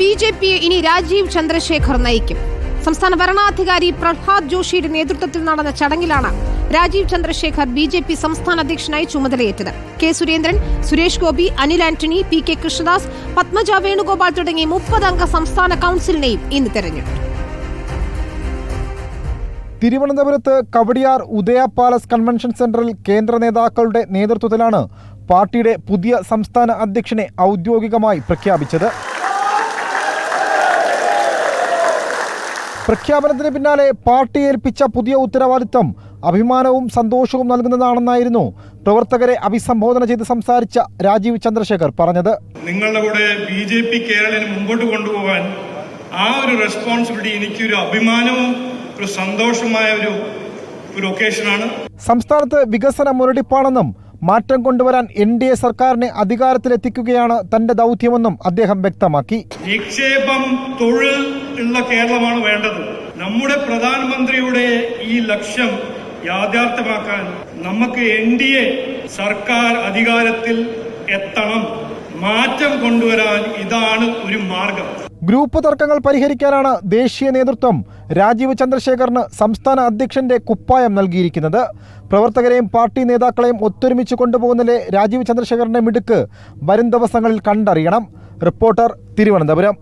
B J P ഇനി രാജീവ് ചന്ദ്രശേഖർ നയിക്കും. സംസ്ഥാന ഭരണാധികാരി പ്രഹ്ലാദ് ജോഷിയുടെ നേതൃത്വത്തിൽ നടന്ന ചടങ്ങിലാണ് Rajeev Chandrasekhar B J P സംസ്ഥാന അധ്യക്ഷനായി ചുമതലയേറ്റത്. K Surendran Suresh Gopi Anil Antony P K Krishnadas Padmaja Venugopal തുടങ്ങി മുപ്പതംഗ സംസ്ഥാന കൌൺസിലിനെയും ഇന്ന് തെരഞ്ഞെടുത്തു. തിരുവനന്തപുരത്ത് കവടിയാർ ഉദയ പാലസ് കൺവെൻഷൻ സെന്ററിൽ കേന്ദ്ര നേതാക്കളുടെ നേതൃത്വത്തിലാണ് പാർട്ടിയുടെ പുതിയ സംസ്ഥാന അധ്യക്ഷനെ ഔദ്യോഗികമായി പ്രഖ്യാപിച്ചത്. പ്രഖ്യാപനത്തിന് പിന്നാലെ പാർട്ടി ഏൽപ്പിച്ച പുതിയ ഉത്തരവാദിത്തം അഭിമാനവും സന്തോഷവും നൽകുന്നതാണെന്നായിരുന്നു പ്രവർത്തകരെ അഭിസംബോധന ചെയ്ത് സംസാരിച്ച രാജീവ് ചന്ദ്രശേഖർ പറഞ്ഞത്. നിങ്ങളുടെ കൂടെ ബി ജെ പി കേരളം മുമ്പോട്ട് കൊണ്ടുപോകാൻ ആ ഒരു റെസ്പോൺസിബിലിറ്റി എനിക്കൊരു അഭിമാനവും ഒരു സന്തോഷമായ ഒരു ഒരു ഒക്കേഷനാണ് സംസ്ഥാനത്ത് വികസന മുരടിപ്പാണെന്നും മാറ്റം കൊണ്ടുവരാൻ എൻ ഡി എ സർക്കാരിനെ അധികാരത്തിലെത്തിക്കുകയാണ് തന്റെ ദൗത്യമെന്നും അദ്ദേഹം വ്യക്തമാക്കി. നിക്ഷേപം തൊഴിൽ ഉള്ള കേരളമാണ് വേണ്ടത്. നമ്മുടെ പ്രധാനമന്ത്രിയുടെ ഈ ലക്ഷ്യം യാഥാർത്ഥ്യമാക്കാൻ നമുക്ക് എൻ ഡി എ സർക്കാർ അധികാരത്തിൽ എത്തണം. മാറ്റം കൊണ്ടുവരാൻ ഇതാണ് ഒരു മാർഗം. ഗ്രൂപ്പ് തർക്കങ്ങൾ പരിഹരിക്കാനാണ് ദേശീയ നേതൃത്വം രാജീവ് ചന്ദ്രശേഖറിന് സംസ്ഥാന അധ്യക്ഷന്റെ കുപ്പായം നൽകിയിരിക്കുന്നത്. പ്രവർത്തകരെയും പാർട്ടി നേതാക്കളെയും ഒത്തൊരുമിച്ച് കൊണ്ടുപോകുന്നതിലെ രാജീവ് ചന്ദ്രശേഖറിന്റെ മിടുക്ക് വരും ദിവസങ്ങളിൽ കണ്ടറിയണം. റിപ്പോർട്ടർ തിരുവനന്തപുരം.